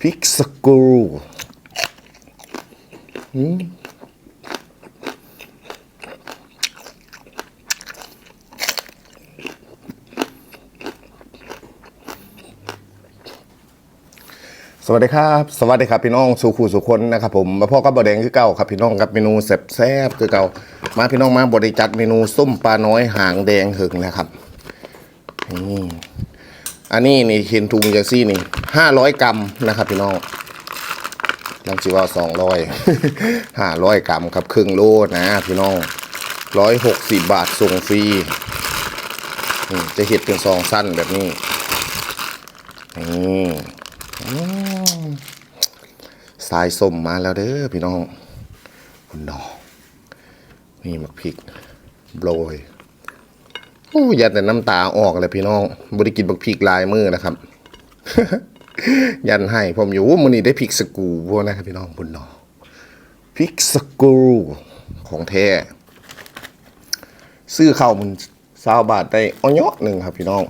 พริกสกรูสวัสดีครับ สวัสดีครับพี่น้องสู่คู่สู่คนนะครับผมมาพ่อกับบะแดงคือเก่าครับพี่น้องกับเมนูแซ่บๆคือเก่ามาพี่น้องมาบริจัดเมนูส้มปลาน้อยหางแดงหึงนะครับนี่ อันนี้นี่เห็นถุงจากซี่นี่ห้าร้อยกรัมนะครับพี่น้องลังสิว่าสองร้อยห้าร้อยกรัมครับครึ่งโลนะพี่น้องร้อยหกสิบบาทส่งฟรีจะเห็ดเป็นซองสั้นแบบนี้นี่สายส้มมาแล้วเด้อพี่น้องคุณน้องนี่มักพริกโรย โอ้ยัดแต่น้ำตาออกเลยพี่น้องบริกินบักพริกลายมือนะครับ ยันให้ผมอยู่มันนี้ได้พริกสกูพวกนะครับพี่น้องคุณน้องพริกสกูของแท้ซื้อเข้าวมันสาวบาทได้อ้อยหนึ่งครับพี่น้อง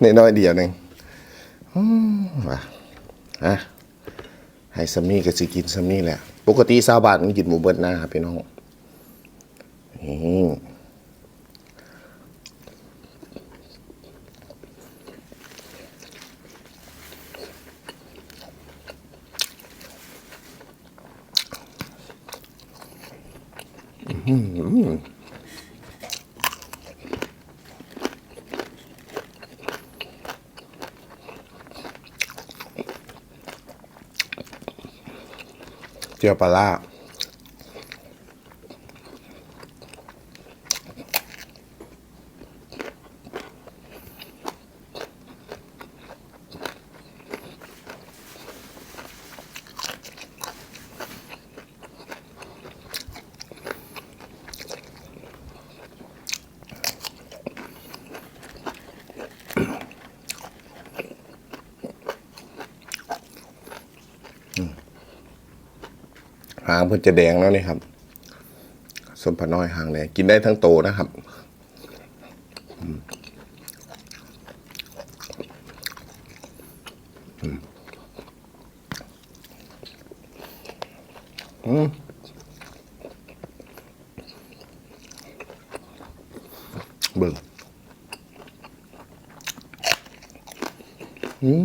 ในน้อยๆเดียวหนึ่งว่ะฮะให้ซัมมี่ก็สิกินซัมมี่แหละ ปกติชาวบานมันกินหมูเบิดนะครับพี่น้องนี่อื้อหือ เจียวปลาล่าางเพิ่นจะแดงแล้วนี่ครับส้มผาน้อยหางแดงกินได้ทั้งโตนะครับอืมอืมเบิ่งอืม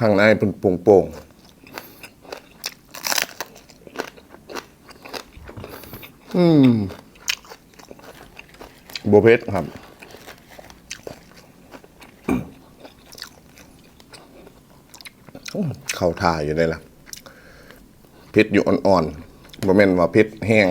ข้างในเป็นโป่งๆอืมโบวเพชรครับ เข้าทาอยู่ได้ละพชรอยู่อ่อนๆบ่แม่นว่าพชรแห้ง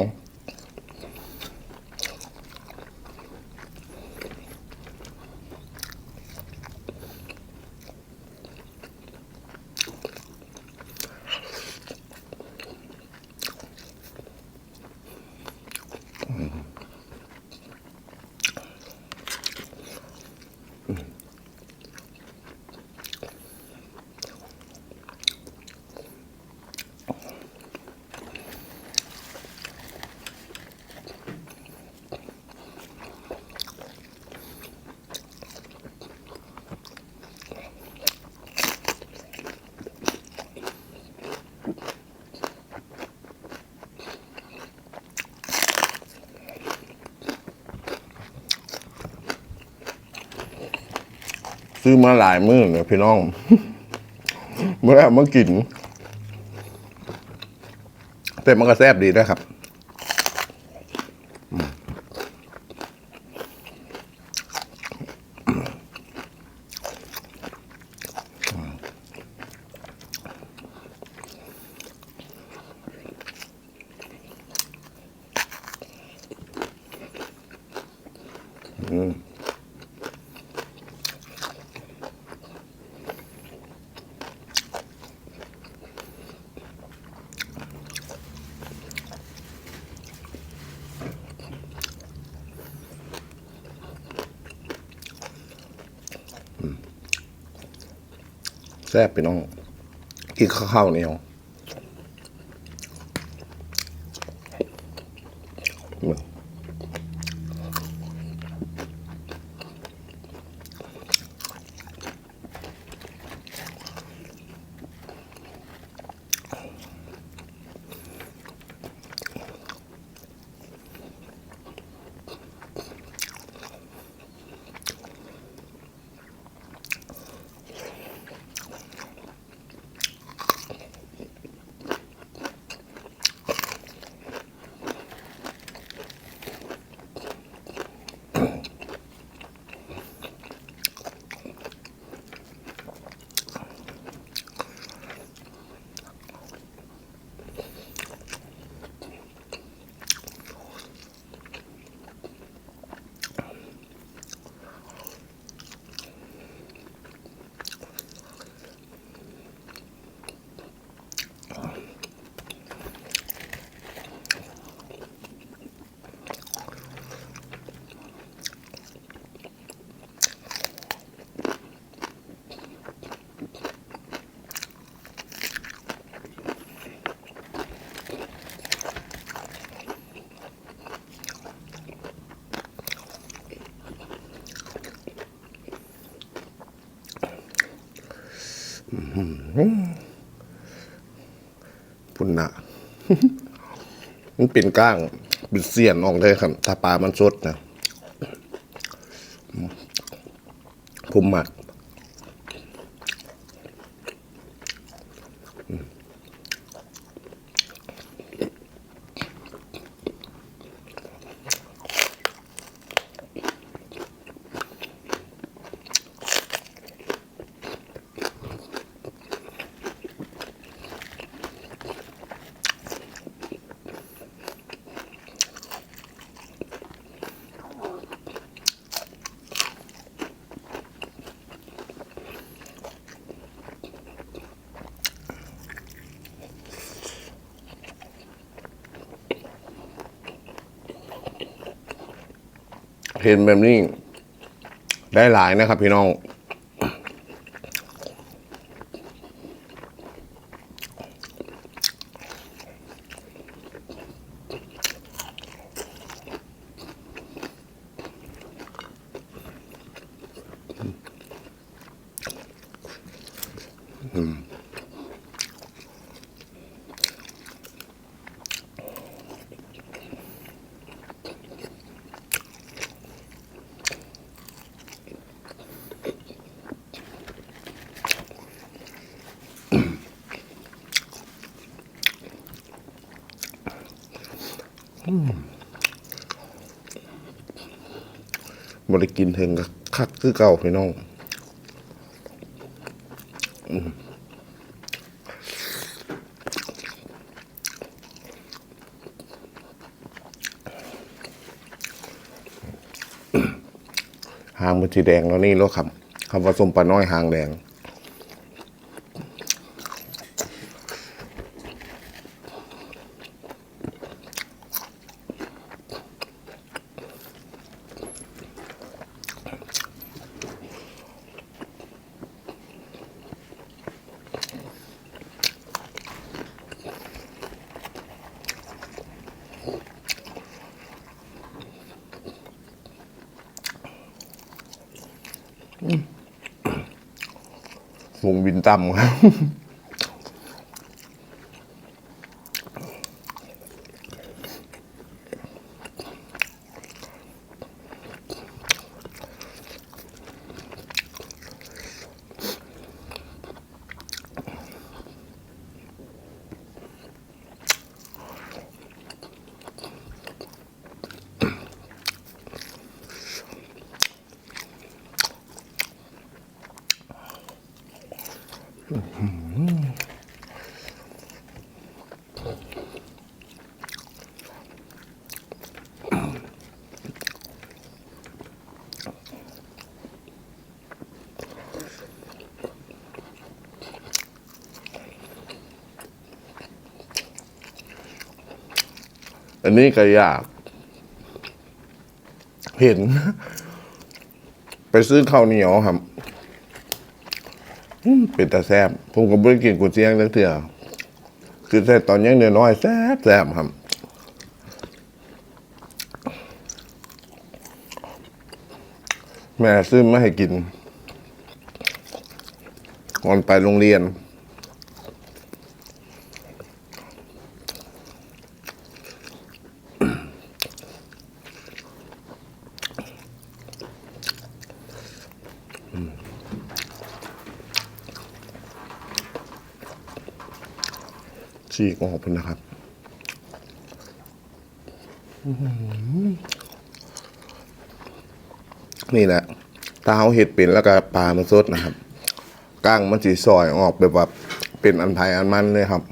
ซื้อมาหลายมื้อเนี่ยพี่น้องเมื่อเมื่อกินแต่มันก็แซ่บดีนะครับ แซ่บไปน้องกินข้าวเหนียว พุ่นนะมันเป็นก้างเป็นเสียนออกเลยครับ ถ้าปลามันสดนะ ผมหมัก เห็นแบบนี้ ได้หลายนะครับ พี่น้อง บริกินเถึงกับคักคือเก่าพี่น้องหางมันสีแดงแล้วนี่แล้วครับคำว่าส้มปลาน้อยหางแดง วงบินต่ำครับ อันนี้ก็ยาก เห็น ไปซื้อข้าวเหนียวครับเป็นตาแซบผมก็ไม่ได้กินกุนเชียงนักเถื่อคือแต่ตอนยังเนื้อน้อยแซบแซบครับแม่ซื้อมาให้กินก่อนไปโรงเรียน ฉีกออกไปนะครับนี่แหละถ้าเขาเห็ดเป็นแล้วก็ปลามันสดนะครับก้างมันสีซอยออกแบบว่าเป็นอันไทยอันมันเลยครับ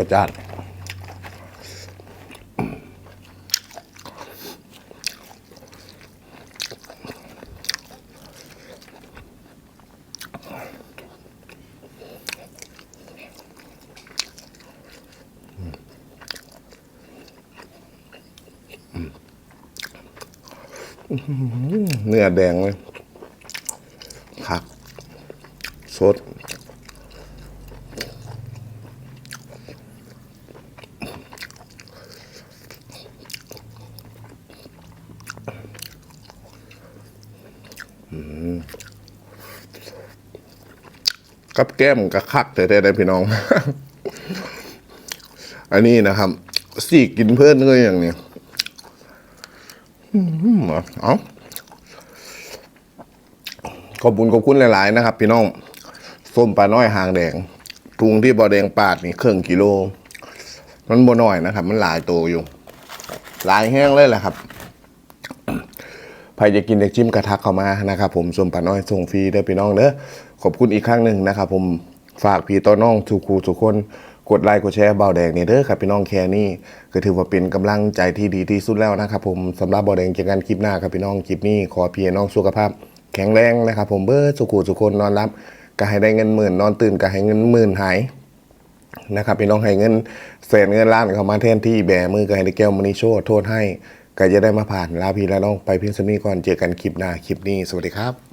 วจ้านเนื้อแดงเลยผัก สด กับแก้มกับคักแต่ได้ได้พี่น้อง อันนี้นะครับสี่กินเพื่อนเลยอย่างนี้อื้อหือเอาขอบคุณขอบคุณหลาย ๆ นะครับ พี่น้องส้มปลาน้อยหางแดงทุงที่บอแดงปาดนี่เครึ่องกิโล มันบ่น้อยนะครับ มันหลายตัวอยู่ หลายแห้งเลยแหละครับใครจะกินเด็กจิ้มกระทักเข้ามานะครับ ผมส้มปลาน้อยส่งฟรีเด้อพี่น้องเด้อ ขอบคุณอีกครั้งหนึ่งนะครับผมฝากพี่ต้อน้องทุกครูทุกคนกดไลค์กดแชร์เบาแดงนี่เด้อครับพี่น้องแค่นี้ก็ถือว่าเป็นกำลังใจที่ดีที่สุดแล้วนะครับผมสำหรับเบาแดงเจอกันคลิปหน้าครับพี่น้องคลิปนี้ขอพี่น้องสุขภาพ แข็งแรงนะครับผมเบิร์สุขุสุคนนอนรับก็ให้ได้เงินหมื่นนอนตื่นก็ให้เงินหมื่นหายนะครับพี่น้องให้เงินแสนเงินล้านเข้ามาแทนที่แบมือก็ให้ได้แก้วมณีโชว์โทษให้ก็จะได้มาผ่านลาพี่และน้องไปเพียงสนี้ก่อนเจอกันคลิปหน้าคลิปนี้สวัสดีครับ